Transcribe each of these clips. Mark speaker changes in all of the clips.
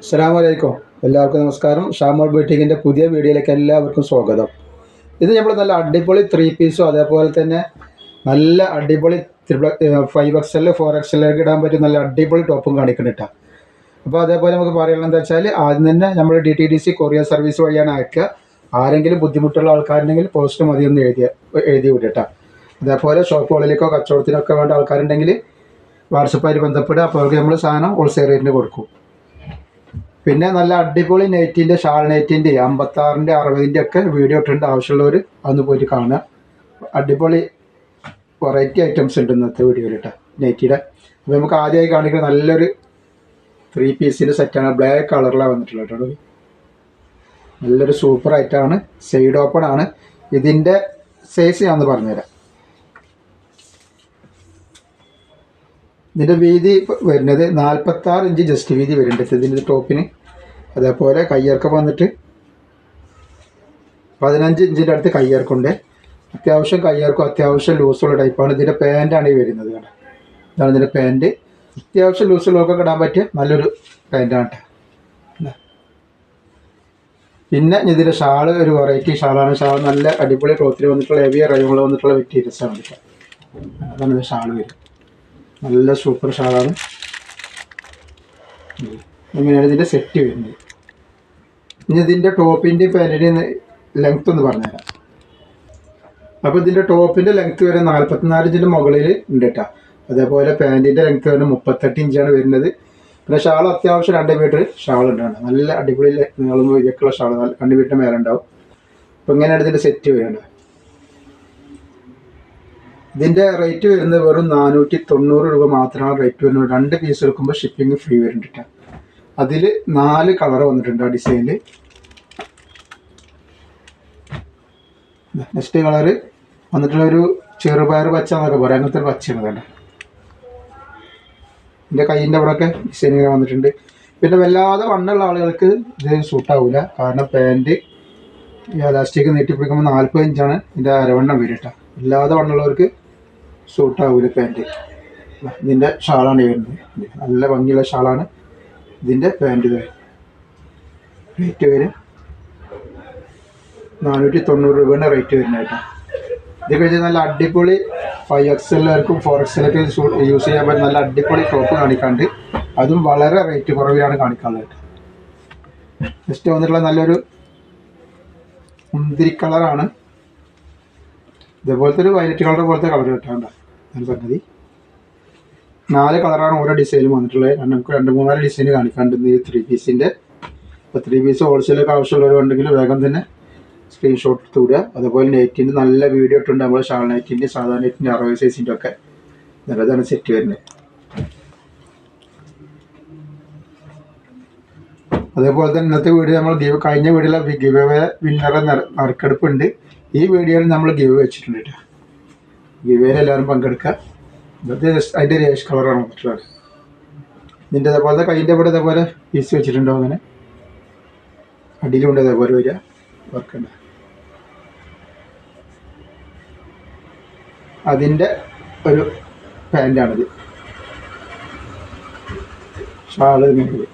Speaker 1: അസ്സാമലൈക്കും എല്ലാവർക്കും നമസ്കാരം. ഷാമോൾ ബീട്ടിങ്ങിന്റെ പുതിയ വീഡിയോയിലേക്ക് എല്ലാവർക്കും സ്വാഗതം. ഇത് നമ്മൾ നല്ല അടിപൊളി ത്രീ പീസും അതേപോലെ തന്നെ നല്ല അടിപൊളി five X L four X എല്ലൊക്കെ ഇടാൻ പറ്റും നല്ല അടിപൊളി ടോപ്പും കാണിക്കുന്നുണ്ട് അപ്പോൾ അതേപോലെ നമുക്ക് പറയാനുള്ളത് എന്താ വെച്ചാൽ ആദ്യം തന്നെ നമ്മൾ D T D C courier service വഴിയാണ് അയക്കുക. ആരെങ്കിലും ബുദ്ധിമുട്ടുള്ള ആൾക്കാരുണ്ടെങ്കിൽ പോസ്റ്റ് മതി ഒന്ന് എഴുതിയ എഴുതി വിടട്ടോ അതേപോലെ ഷോപ്പുകളിലേക്കോ കച്ചവടത്തിനൊക്കെ വേണ്ട ആൾക്കാരുണ്ടെങ്കിൽ വാട്സപ്പായിട്ട് ബന്ധപ്പെടുക. അപ്പോൾ അവർക്ക് നമ്മൾ സാധനം ഹോൾസെയിൽ റേറ്റിന് കൊടുക്കും. പിന്നെ നല്ല അടിപൊളി നെയ്റ്റിന്റെ ഷാൾ നെയ്റ്റിന്റെ അമ്പത്താറിന്റെ അറുപതിന്റെ ഒക്കെ വീഡിയോ ഇട്ടുണ്ട് ആവശ്യമുള്ളവർ അന്ന് പോയിട്ട് കാണുക. അടിപൊളി വെറൈറ്റി ഐറ്റംസ് ഉണ്ട് ഇന്നത്തെ വീഡിയോയിൽ കേട്ടോ നെയ്റ്റിയുടെ അപ്പോൾ നമുക്ക് ആദ്യമായി കാണിക്കുന്ന നല്ലൊരു ത്രീ പീസിന്റെ സെറ്റാണ് ബ്ലാക്ക് കളറിലാണ് വന്നിട്ടുള്ളത് കേട്ടോ നല്ലൊരു സൂപ്പർ ഐറ്റമാണ് സൈഡ് ഓപ്പൺ ആണ്. ഇതിന്റെ സൈസ് ഞാൻ ഒന്ന് പറഞ്ഞുതരാം. ഇതിന്റെ വീതി വരുന്നത് നാൽപ്പത്താറ് ഇഞ്ച് ജസ്റ്റ് വീതി വരുന്നുണ്ട്. ഇതിന്റെ ടോപ്പിന് അതേപോലെ കയ്യിറക്കം വന്നിട്ട് പതിനഞ്ച് ഇഞ്ചിന്റെ അടുത്ത് കയ്യിറക്കുണ്ട് അത്യാവശ്യം കയ്യിറക്കും അത്യാവശ്യം ലൂസുള്ള ടൈപ്പാണ്. ഇതിന്റെ പാന്റാണ് ഈ വരുന്നത് കേട്ടോ ഇതാണ് ഇതിന്റെ പാന്റ് അത്യാവശ്യം ലൂസുള്ളതൊക്കെ ഇടാൻ പറ്റിയ നല്ലൊരു പാന്റാണ് കേട്ടോ. പിന്നെ ഇതിന്റെ ഷാൾ ഒരു വെറൈറ്റി ഷാളാണ്. ഷാൾ നല്ല അടിപൊളി ക്ലോത്തിൽ വന്നിട്ടുള്ള ഹെവി റൈമുകൾ വന്നിട്ടുള്ള മെറ്റീരിയൽസാണ് കേട്ടോ. അതാണ് ഇത് ഷാൾ വരും. നല്ല സൂപ്പർ ഷാളാണ്. ഇങ്ങനെയാണ് ഇതിന്റെ സെറ്റ് വരുന്നത്. ഇനി ഇതിന്റെ ടോപ്പിന്റെ പാന്റിന്റെ ലെങ്ത് ഒന്ന് പറഞ്ഞുതരാം. അപ്പോൾ ഇതിന്റെ ടോപ്പിന്റെ ലെങ്ത് വരെ നാൽപ്പത്തിനാല് ഇഞ്ചിന്റെ മുകളിൽ ഉണ്ട് കേട്ടോ അതേപോലെ പാന്റിന്റെ ലെങ്ത് വരെ മുപ്പത്തെട്ട് ഇഞ്ചാണ് വരുന്നത്. പിന്നെ ഷാൾ അത്യാവശ്യം രണ്ട് മീറ്റർ ഷാൾ ഉണ്ടാണ് നല്ല അടിപൊളി നീളം ഇതൊക്കെയുള്ള ഷാൾ രണ്ട് മീറ്റർ മേലെ ഉണ്ടാവും. അപ്പോൾ ഇങ്ങനെയാണ് ഇതിന്റെ സെറ്റ് വരുന്നത്. ഇതിന്റെ റേറ്റ് വരുന്നത് വെറും നാനൂറ്റി തൊണ്ണൂറ് രൂപ മാത്രമാണ് റേറ്റ് വരുന്നത്. രണ്ട് പീസ് എടുക്കുമ്പോൾ ഷിപ്പിംഗ് ഫ്രീ വരുന്നുണ്ട് അതിൽ നാല് കളർ വന്നിട്ടുണ്ട് ആ ഡിസൈനിൽ നെക്സ്റ്റ് കളറ് വന്നിട്ടുള്ള ഒരു ചെറുപയർ പച്ച എന്നൊക്കെ പറയാം. അങ്ങനത്തെ ഒരു പച്ചയാണ് വേണ്ട എന്റെ കൈയിന്റെ അവിടെയൊക്കെ ഡിസൈൻ ഇങ്ങനെ വന്നിട്ടുണ്ട്. പിന്നെ വല്ലാതെ വണ്ണുള്ള ആളുകൾക്ക് ഇത് സൂട്ടാവില്ല കാരണം പാന്റ് ഈ എലാസ്റ്റിക് നീട്ടിപ്പിടിക്കുമ്പോൾ നാൽപ്പത് ഇഞ്ചാണ് ഇതിന്റെ അരവണ്ണം വരും കേട്ടോ ഇല്ലാതെ വണ്ണുള്ളവർക്ക് സൂട്ടാവില്ല പാന്റ് ഇതിന്റെ ഷാളാണ് വരുന്നത്. നല്ല ഭംഗിയുള്ള ഷാളാണ്. ഇതിന്റെ പാന്റ് റേറ്റ് വരും. നാനൂറ്റി തൊണ്ണൂറ് രൂപയുടെ റേറ്റ് വരുന്നത് കേട്ടോ ഇത് കഴിഞ്ഞാൽ നല്ല അടിപൊളി ഫൈവ് എക്സ് എല്ലാവർക്കും ഫോർ എക്സ് എല്ലൊക്കെ യൂസ് ചെയ്യാൻ പറ്റുന്ന നല്ല അടിപൊളി ടോപ്പ് കാണിക്കാണ്ട് അതും വളരെ റേറ്റ് കുറവിലാണ് കാണിക്കാനുള്ളത്. നെക്സ്റ്റ് വന്നിട്ടുള്ള നല്ലൊരു മുന്തിരി കളറാണ് ഇതേപോലത്തെ ഒരു വയലറ്റ് കളർ പോലത്തെ കളർ കിട്ടാണ്ട ഞാൻ പറഞ്ഞത് നാല് കളറാണ് ഓരോ ഡിസൈനും വന്നിട്ടുള്ളത്. നമുക്ക് രണ്ട് മൂന്നാൽ ഡിസൈൻ കാണിക്കാണ്ട് ഈ ത്രീ പീസിന്റെ അപ്പോൾ ത്രീ പീസ് ഹോൾസെയിലൊക്കെ ആവശ്യമുള്ളവരുണ്ടെങ്കിൽ വേഗം തന്നെ സ്ക്രീൻഷോട്ട് എടുത്ത് വിടുക. അതുപോലെ നെറ്റിന്റെ നല്ല വീഡിയോ ഇട്ടുണ്ട് നമ്മൾ ഷാൾ നെറ്റിന്റെ സാധാരണ നെറ്റിന്റെ അറുപത് സൈസിന്റെ ഒക്കെ. നല്ലതാണ് സെറ്റ് വരുന്നത്. അതേപോലെ തന്നെ ഇന്നത്തെ വീഡിയോ നമ്മൾ ഗീവ് കഴിഞ്ഞ വീഡിയോയിലെ ഗിവ് വിന്നറെ നറുക്കെടുപ്പുണ്ട്. ഈ വീഡിയോയിൽ നമ്മൾ ഗിവ് വെച്ചിട്ടുണ്ട് കേട്ടോ. ഗിവേയിൽ എല്ലാവരും പങ്കെടുക്കുക. ഇന്നത്തെ അതിന്റെ അതിന്റെ ഏഷ് കളറാണ് മറ്റുള്ളത് ഇതിന്റെ അതേപോലെ കൈന്റെ ഇവിടെ ഇതേപോലെ പീസ് വെച്ചിട്ടുണ്ടോ അങ്ങനെ? അടിയിലുണ്ട് അതേപോലെ വരിക. വർക്കുണ്ട്. അതിന്റെ ഒരു പാന്റാണിത് ഷാൾ ഇങ്ങനെ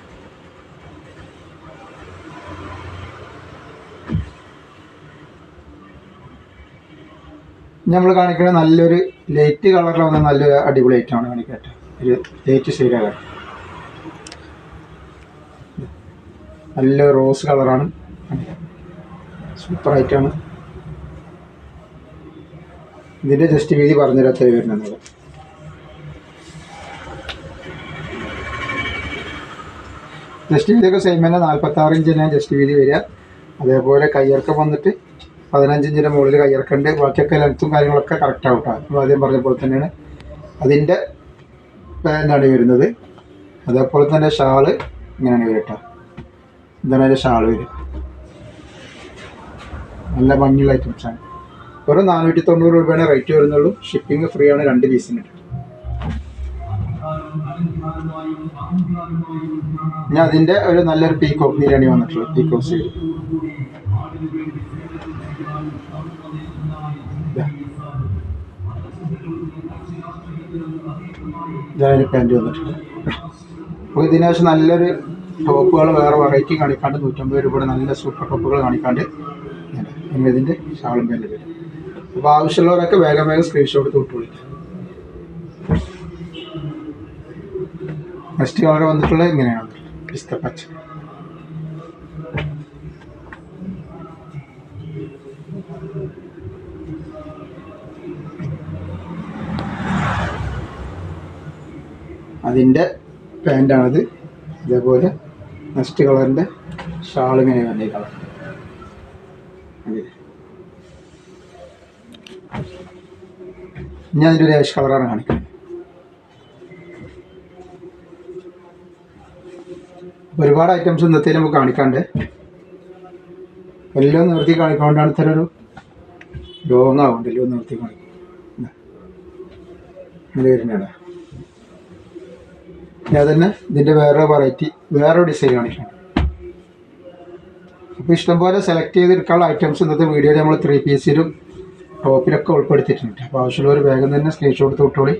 Speaker 1: നമ്മൾ കാണിക്കുന്ന നല്ലൊരു ലൈറ്റ് കളറിൽ വന്ന നല്ലൊരു അടിപൊളി ഐറ്റമാണ് കാണിക്കട്ടെ. ഒരു ലൈറ്റ് ഷെയ്ഡാണ് നല്ല റോസ് കളറാണ് സൂപ്പർ ഐറ്റമാണ് ഇതിന്റെ ജസ്റ്റ് വീതി പറഞ്ഞുതരാത്ത വരുന്നത്. ജസ്റ്റ് വീതിയൊക്കെ സെയിം തന്നെ നാൽപ്പത്താറ് ഇഞ്ചിനാണ് ജസ്റ്റ് വീതി വരിക. അതേപോലെ കയ്യിറക്കം വന്നിട്ട് പതിനഞ്ച് ഇഞ്ചിന്റെ മുകളിൽ കയ്യിറക്കുണ്ട് ബാക്കിയൊക്കെ ലെങ്ത്തും കാര്യങ്ങളൊക്കെ കറക്റ്റ് ആവും കേട്ടോ നമ്മൾ ആദ്യം പറഞ്ഞ പോലെ തന്നെയാണ്. അതിന്റെ പാന്റാണ് വരുന്നത്. അതേപോലെ തന്നെ ഷാൾ ഇങ്ങനെയാണ് വരട്ടെ ഇതാണ് അതിന്റെ ഷാൾ വരിക. നല്ല ഭംഗിയുള്ള ഐറ്റംസാണ് വെറും നാനൂറ്റി തൊണ്ണൂറ് രൂപയാണ് റേറ്റ് വരുന്നുള്ളൂ. ഷിപ്പിംഗ് ഫ്രീ ആണ് രണ്ട് പീസിന് ഇനി അതിന്റെ ഒരു നല്ലൊരു പീക്കോക്ക് ബിരിയാണി വന്നിട്ടുള്ളത്. പീക്കോക്ക് സൈഡ് ഇതാണ് പാന്റ് വന്നിട്ടുള്ളത് അപ്പോൾ നല്ലൊരു ടോപ്പുകൾ വേറെ വെറൈറ്റി കാണിക്കാണ്ട് നൂറ്റമ്പത് രൂപയുടെ നല്ല സൂപ്പർ ടോപ്പുകൾ കാണിക്കാണ്ട് നമ്മൾ ഇതിന്റെ ഷാളും പേരിൽ വരും അപ്പോൾ ആവശ്യമുള്ളവരൊക്കെ വേഗം വേഗം സ്ക്രീൻഷോട്ട് തൊട്ടുള്ളൂ നെക്സ്റ്റ് കളർ വന്നിട്ടുള്ളത് ഇങ്ങനെയാണ്. പിസ്ത പച്ച അതിന്റെ പാന്റാണിത്. ഇതേപോലെ നെക്സ്റ്റ് കളറിന്റെ ഷാൾ ഇങ്ങനെ വേണ്ട കളർ. ഇനി അതിന്റെ ഒരു ഏഷ് കളറാണ് കാണിക്കുന്നത്. ഒരുപാട് ഐറ്റംസ് ഇന്നത്തെ നമുക്ക് കാണിക്കാണ്ട്. എല്ലാം നിർത്തി കാണിക്കൊണ്ടാണ് ഇത്ര ഒരു ലോങ് ആവുന്നുണ്ട് എല്ലാം നിർത്തി കാണിക്കും വരുന്നതാണ്. ഞാൻ തന്നെ ഇതിന്റെ വേറെ വെറൈറ്റി വേറെ ഡിസൈൻ കാണിക്കണം അപ്പോൾ ഇഷ്ടംപോലെ സെലക്ട് ചെയ്തെടുക്കാനുള്ള ഐറ്റംസ് ഇന്നത്തെ വീഡിയോയിൽ നമ്മൾ ത്രീ പീസിലും ടോപ്പിലൊക്കെ ഉൾപ്പെടുത്തിയിട്ടുണ്ട്. അപ്പോൾ ആവശ്യമുള്ളവർ വേഗം തന്നെ സ്ക്രീൻഷോട്ട് തൊട്ടോളി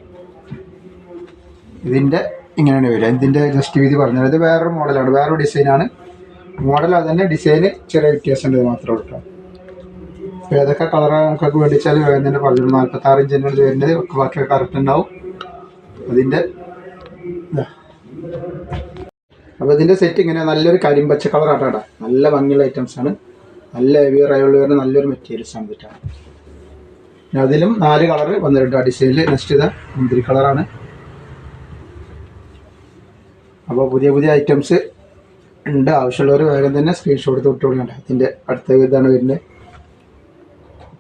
Speaker 1: ഇതിന്റെ ഇങ്ങനെയാണ് വരിക. ഇതിന്റെ ജസ്റ്റ് വീതി പറഞ്ഞത് ഇത് വേറൊരു മോഡലാണ് വേറൊരു ഡിസൈനാണ് മോഡൽ അത് തന്നെ ഡിസൈന് ചെറിയ വ്യത്യാസമുണ്ട് മാത്രമേ ഉള്ളൂ അപ്പോൾ ഏതൊക്കെ കളറാണ് നമുക്കൊക്കെ വേണ്ടിച്ചാൽ വേഗം തന്നെ പറഞ്ഞു നാൽപ്പത്താറ് ഇഞ്ചിനുള്ളിൽ വരുന്നത് ബാക്കിയൊക്കെ കറക്റ്റ് ഉണ്ടാവും. അതിന്റെ അപ്പോൾ ഇതിന്റെ സെറ്റ് ഇങ്ങനെ നല്ലൊരു കരിമ്പച്ച കളറാണ് കേട്ടോ. നല്ല ഭംഗിയുള്ള ഐറ്റംസ് ആണ്. നല്ല ഹെവി റയോളിൽ വരുന്ന നല്ലൊരു മെറ്റീരിയൽസ് ആണ് പിന്നെ അതിലും നാല് കളർ വന്നിട്ടുണ്ട് ആ ഡിസൈനിൽ നെക്സ്റ്റ് ഇതാ മുന്തിരി കളറാണ് അപ്പോൾ പുതിയ പുതിയ ഐറ്റംസ് ഉണ്ട്. ആവശ്യമുള്ളവർ വേഗം തന്നെ സ്ക്രീൻഷോട്ട് എടുത്ത് വിട്ടുകൊണ്ട് ഇതിന്റെ അടുത്ത ഇതാണ് വരുന്നത്.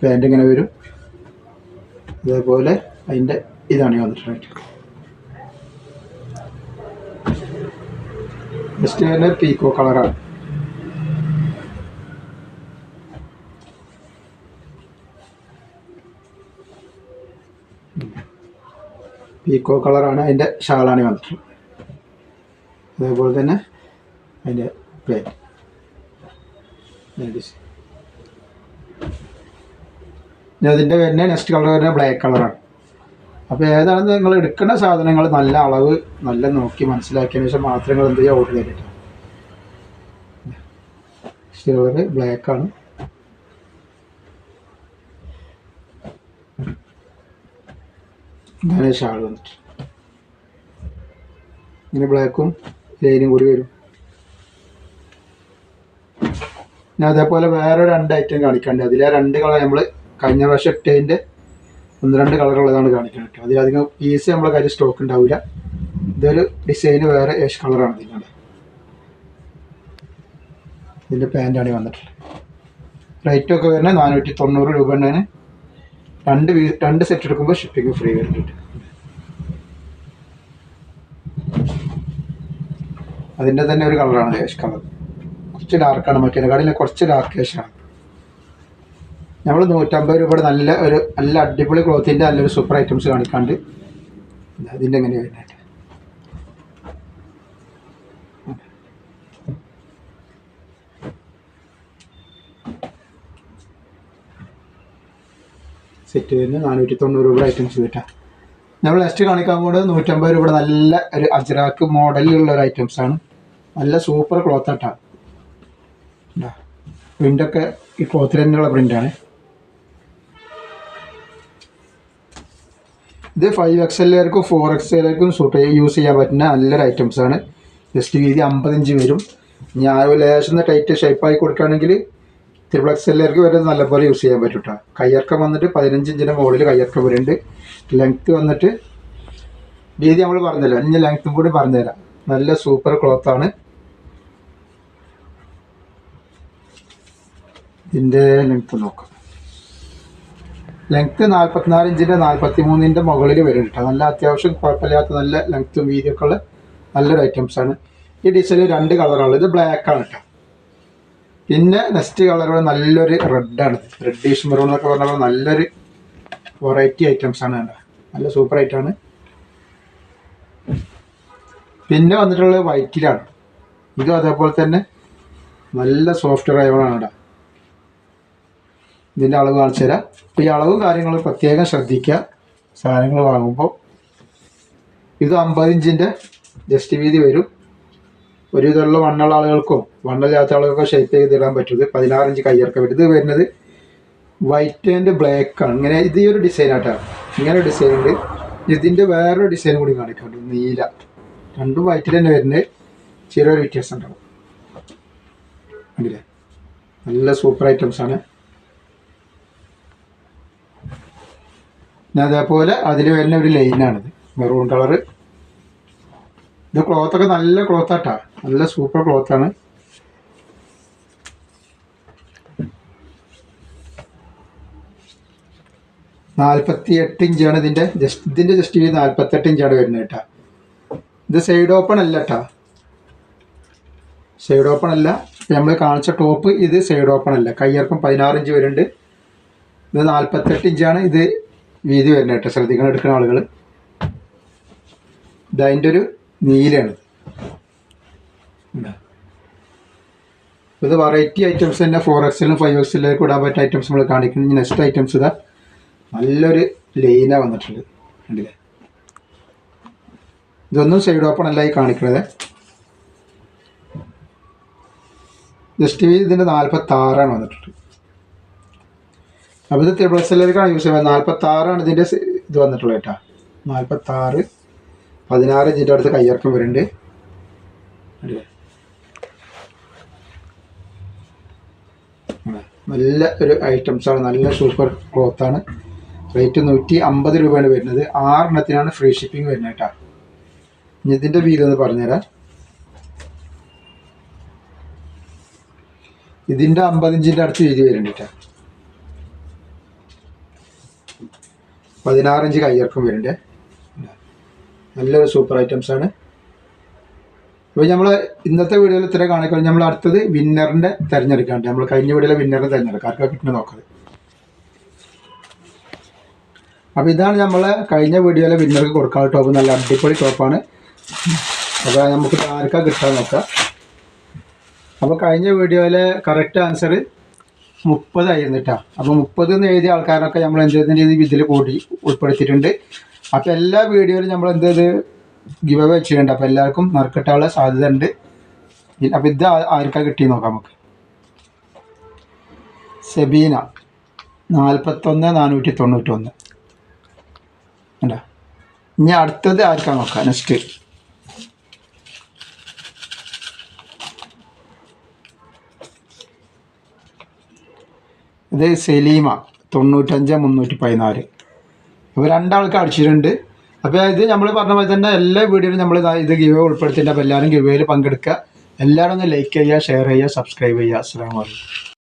Speaker 1: പാന്റ് ഇങ്ങനെ വരും. അതേപോലെ അതിന്റെ ഇതാണ് വന്നിട്ടുള്ളത്. നെക്സ്റ്റ് വരുന്നത് പീക്കോ കളറാണ് പീക്കോ കളറാണ് അതിന്റെ ഷാളാണ് വന്നിട്ടുള്ളത്. അതേപോലെ തന്നെ അതിന്റെ പ്ലേറ്റ് അതിന്റെ തന്നെ നെക്സ്റ്റ് കളർ വരുന്നത് ബ്ലാക്ക് കളറാണ് അപ്പോൾ ഏതാണെന്ന് നിങ്ങൾ എടുക്കുന്ന സാധനങ്ങൾ നല്ല അളവ് നല്ല നോക്കി മനസ്സിലാക്കിയതിന് ശേഷം മാത്രം നിങ്ങൾ എന്ത് ചെയ്യുക ഓർഡർ ചെയ്തിട്ട്. കളർ ബ്ലാക്ക് ആണ്. ഇതാണ് വന്നിട്ട്. ഇങ്ങനെ ബ്ലാക്കും ലൈനും കൂടി വരും. ഞാൻ അതേപോലെ വേറെ രണ്ട് ഐറ്റം കാണിക്കാണ്ട്. അതിലെ രണ്ട് കളർ നമ്മൾ കഴിഞ്ഞ പ്രാവശ്യം ഇട്ടതിന്റെ ഒന്ന് രണ്ട് കളറുള്ളതാണ് കാണിക്കുന്നത് അതിലധികം പീസ് നമ്മളെ കാര്യം സ്റ്റോക്ക് ഉണ്ടാവില്ല ഇതൊരു ഡിസൈന് വേറെ ഏഷ് കളറാണ് ഇതിന്റെ ഇതിന്റെ പാന്റാണ് വന്നിട്ടുള്ളത്. റേറ്റൊക്കെ വരുന്നത് നാനൂറ്റി തൊണ്ണൂറ് രൂപ ഉണ്ടെങ്കിൽ രണ്ട് രണ്ട് സെറ്റ് എടുക്കുമ്പോൾ ഷിപ്പിംഗ് ഫ്രീ വരുന്നുണ്ട്. അതിന്റെ തന്നെ ഒരു കളറാണ് ഏഷ് കളർ. കുറച്ച് ഡാർക്കാണ് മറ്റേ കടയിലെ കുറച്ച് ഡാർക്ക് ഏഷാണ് നമ്മൾ നൂറ്റമ്പത് രൂപയുടെ നല്ല ഒരു നല്ല അടിപൊളി ക്ലോത്തിന്റെ നല്ലൊരു സൂപ്പർ ഐറ്റംസ് കാണിക്കാണ്ട്. അതിന്റെ എങ്ങനെ വരുന്നത്? സെറ്റ് വരുന്നത് നാനൂറ്റി തൊണ്ണൂറ് രൂപയുടെ ഐറ്റംസ് കിട്ടാം. നമ്മൾ നെക്സ്റ്റ് കാണിക്കാൻ പോകുന്നത് നൂറ്റമ്പത് രൂപയുടെ നല്ല ഒരു അജ്രാക്ക് മോഡലിലുള്ള ഒരു ഐറ്റംസ് ആണ്. നല്ല സൂപ്പർ ക്ലോത്ത് ആട്ടാണ് പ്രിന്റൊക്കെ ഈ ക്ലോത്തിൽ തന്നെയുള്ള പ്രിന്റാണ് ഇത് ഫൈവ് എക്സ് എല്ലാവർക്കും ഫോർ എക്സ് എല്ലാവർക്കും സൂട്ട് യൂസ് ചെയ്യാൻ പറ്റുന്ന നല്ലൊരു ഐറ്റംസ് ആണ്. ജസ്റ്റ് വീതി അമ്പത്തഞ്ച് വരും. ഞാൻ ലേശം ടൈറ്റ് ഷേപ്പായി കൊടുക്കുകയാണെങ്കിൽ ത്രിപിൾ എക്സ് എല്ലാവർക്ക് വരെ നല്ലപോലെ യൂസ് ചെയ്യാൻ പറ്റും കേട്ടോ കയ്യിറക്കം വന്നിട്ട് പതിനഞ്ച് ഇഞ്ചിന്റെ മുകളിൽ കയ്യിറക്കം വരുന്നുണ്ട്. ലെങ്ത്ത് വന്നിട്ട് വീതി നമ്മൾ പറഞ്ഞല്ലോ. ഇനി ലെങ്ത്തും കൂടി പറഞ്ഞുതരാം. നല്ല സൂപ്പർ ക്ലോത്താണ് ഇതിന്റെ ലെങ്ത്ത് നോക്കാം. ലെങ്ത്ത് നാൽപ്പത്തിനാല് ഇഞ്ചിന്റെ നാൽപ്പത്തി മൂന്നിന്റെ മുകളിൽ വരും കേട്ടോ നല്ല അത്യാവശ്യം കുഴപ്പമില്ലാത്ത നല്ല ലെങ്ത്തും വീതിയൊക്കെ ഉള്ള നല്ലൊരു ഐറ്റംസ് ആണ്. ഈ ഡിസൈനിൽ രണ്ട് കളറാണ് ഇത് ബ്ലാക്ക് ആണ് കേട്ടോ പിന്നെ നെക്സ്റ്റ് കളറുകൾ നല്ലൊരു റെഡാണ് റെഡീഷ് മെറൂൺ എന്നൊക്കെ പറഞ്ഞാൽ നല്ലൊരു വെറൈറ്റി ഐറ്റംസ് ആണ് കേട്ടോ. നല്ല സൂപ്പർ ആയിട്ടാണ് പിന്നെ വന്നിട്ടുള്ളത് വൈറ്റിലാണ് ഇതും അതേപോലെ തന്നെ നല്ല സോഫ്റ്റ് റൈവണാണ് കേട്ടോ ഇതിന്റെ അളവ് കാണിച്ചു തരാം. അപ്പോൾ ഈ അളവും കാര്യങ്ങളും പ്രത്യേകം ശ്രദ്ധിക്കുക. സാധനങ്ങൾ വാങ്ങുമ്പോൾ ഇത് അമ്പത് ഇഞ്ചിന്റെ ജസ്റ്റ് വീതി വരും. ഒരു ഇതുള്ള വണ്ണുള്ള ആളുകൾക്കും വണ്ണമില്ലാത്ത ആളുകൾക്കും ഷേപ്പ് ചെയ്ത് ഇടാൻ പറ്റും. ഇത് പതിനാറ് ഇഞ്ച് കയ്യിറക്കം വരും. ഇത് വരുന്നത് വൈറ്റ് ആൻഡ് ബ്ലാക്ക് ആണ്. ഇങ്ങനെ ഇത് ഈ ഒരു ഡിസൈൻ ആയിട്ടാണ് ഇങ്ങനെ ഡിസൈൻ ഉണ്ട്. ഇതിന്റെ വേറൊരു ഡിസൈൻ കൂടി കാണിക്കുന്നുണ്ട് നീല. രണ്ടും വൈറ്റിൽ തന്നെ വരുന്നത് ചെറിയൊരു വ്യത്യാസം ഉണ്ടാവും. കണ്ടില്ലേ? നല്ല സൂപ്പർ ഐറ്റംസ് ആണ്. അതേപോലെ അതിൽ വരുന്ന ഒരു ലൈനാണിത് മെറൂൺ കളർ ഇത് ക്ലോത്തൊക്കെ നല്ല ക്ലോത്താട്ടാ നല്ല സൂപ്പർ ക്ലോത്താണ് നാൽപ്പത്തി എട്ട് ഇഞ്ചാണ് ഇതിന്റെ ജസ്റ്റ് ഇതിന്റെ ജസ്റ്റ് വീതി നാൽപ്പത്തെട്ട് ഇഞ്ചാണ് വരുന്നത് കേട്ടോ. ഇത് സൈഡ് ഓപ്പൺ അല്ല കേട്ടോ. സൈഡ് ഓപ്പൺ അല്ല. നമ്മൾ കാണിച്ച ടോപ്പ് ഇത് സൈഡ് ഓപ്പൺ അല്ല. കയ്യിറക്കം പതിനാറ് ഇഞ്ച് വരുന്നുണ്ട്. ഇത് നാൽപ്പത്തെട്ട് ഇഞ്ചാണ് ഇത് വീതി വരുന്നത് കേട്ടോ. ശ്രദ്ധിക്കണം എടുക്കുന്ന ആളുകൾ ഇതതിന്റെ ഒരു നീലാണ് ഇത് വെറൈറ്റി ഐറ്റംസ് തന്നെ ഫോർ എക്സിലും ഫൈവ് എക്സിലേക്ക് ഇടാൻ പറ്റിയ ഐറ്റംസ് നമ്മൾ കാണിക്കുന്നു. നെക്സ്റ്റ് ഐറ്റംസ് ഇതാ. നല്ലൊരു ലൈനാണ് വന്നിട്ടുണ്ട്. കണ്ടില്ലേ? ഇതൊന്നും സൈഡ് ഓപ്പൺ അല്ല ഈ കാണിക്കുന്നത് ജസ്റ്റ് ഇതിന്റെ നാൽപ്പത്തി ആറാണ് വന്നിട്ടുണ്ട്. അപ്പോൾ ഇത് ത്രിബിൾ എല്ലാവർക്കാണ് യൂസ് ചെയ്യുന്നത് നാൽപ്പത്തി ആറാണ് ഇതിന്റെ ഇത് വന്നിട്ടുള്ളത് കേട്ടോ. നാൽപ്പത്തി ആറ് പതിനാറ് ഇതിന്റെ അടുത്ത് കയ്യിറക്കം വരുന്നുണ്ട്. നല്ല ഒരു ഐറ്റംസ് ആണ്. നല്ല സൂപ്പർ ക്ലോത്ത് ആണ്. റേറ്റ് നൂറ്റി അമ്പത് രൂപയാണ് വരുന്നത്. ആറെണ്ണത്തിനാണ് ഫ്രീ ഷിപ്പിംഗ് വരുന്നത് കേട്ടോ. ഇനി ഇതിന്റെ വീതി എന്ന് പറഞ്ഞുതരാം. ഇതിന്റെ അമ്പതിഞ്ചിന്റെ അടുത്ത് വീതി വരുന്നുണ്ട് കേട്ടോ. പതിനാറ് ഇഞ്ച് കയ്യിറക്കം വരുന്നുണ്ട്. നല്ലൊരു സൂപ്പർ ഐറ്റംസ് ആണ്. അപ്പോൾ നമ്മൾ ഇന്നത്തെ വീഡിയോയിൽ ഇത്ര കാണിക്കണം നമ്മൾ അടുത്തത് വിന്നറിന്റെ തിരഞ്ഞെടുക്കാണ്ട് നമ്മൾ കഴിഞ്ഞ വീഡിയോയിലെ വിന്നറിനെ തിരഞ്ഞെടുക്കാം. ആർക്കാ കിട്ടുന്നത് നോക്കുന്നത് അപ്പോൾ ഇതാണ് നമ്മൾ കഴിഞ്ഞ വീഡിയോയിലെ വിന്നർക്ക് കൊടുക്കാൻ ടോപ്പ് നല്ല അടിപൊളി ടോപ്പാണ് അപ്പോൾ നമുക്ക് ആർക്കാ കിട്ടാൻ നോക്കാം. അപ്പോൾ കഴിഞ്ഞ വീഡിയോയിലെ കറക്റ്റ് ആൻസർ മുപ്പതായിരുന്നു കേട്ടോ അപ്പോൾ മുപ്പത് എന്ന് എഴുതിയ ആൾക്കാരൊക്കെ നമ്മൾ എന്ത് ഇത് ഇതിൽ കൂടി ഉൾപ്പെടുത്തിയിട്ടുണ്ട്. അപ്പോൾ എല്ലാ വീഡിയോയിലും നമ്മൾ എന്ത് ചെയ്ത് ഗിവ് അവേ ചെയ്യുന്നുണ്ട് അപ്പോൾ എല്ലാവർക്കും നറുക്കിട്ടാനുള്ള സാധ്യത ഉണ്ട്. അപ്പോൾ ഇത് ആർക്കാ കിട്ടി നോക്കാം നമുക്ക്. സെബീന നാൽപ്പത്തൊന്ന് നാനൂറ്റി തൊണ്ണൂറ്റൊന്ന്. കണ്ടോ? ഇനി അടുത്തത് ആർക്കാ നോക്കാം? നെക്സ്റ്റ്. ഇത് സെലീമ തൊണ്ണൂറ്റഞ്ച് മുന്നൂറ്റി പതിനാല് അപ്പോൾ രണ്ടാൾക്ക് അടിച്ചിട്ടുണ്ട്. അപ്പോൾ ഇത് നമ്മൾ പറഞ്ഞ പോലെ തന്നെ എല്ലാ വീഡിയോയിലും നമ്മൾ ഇത് ഗിവ് ഉൾപ്പെടുത്തിയിട്ടുണ്ട് അപ്പോൾ എല്ലാവരും ഗിവേയിൽ പങ്കെടുക്കുക. എല്ലാവരും ഒന്ന് ലൈക്ക് ചെയ്യുക ഷെയർ ചെയ്യുക സബ്സ്ക്രൈബ് ചെയ്യുക. അസ്സാം വലൈക്കും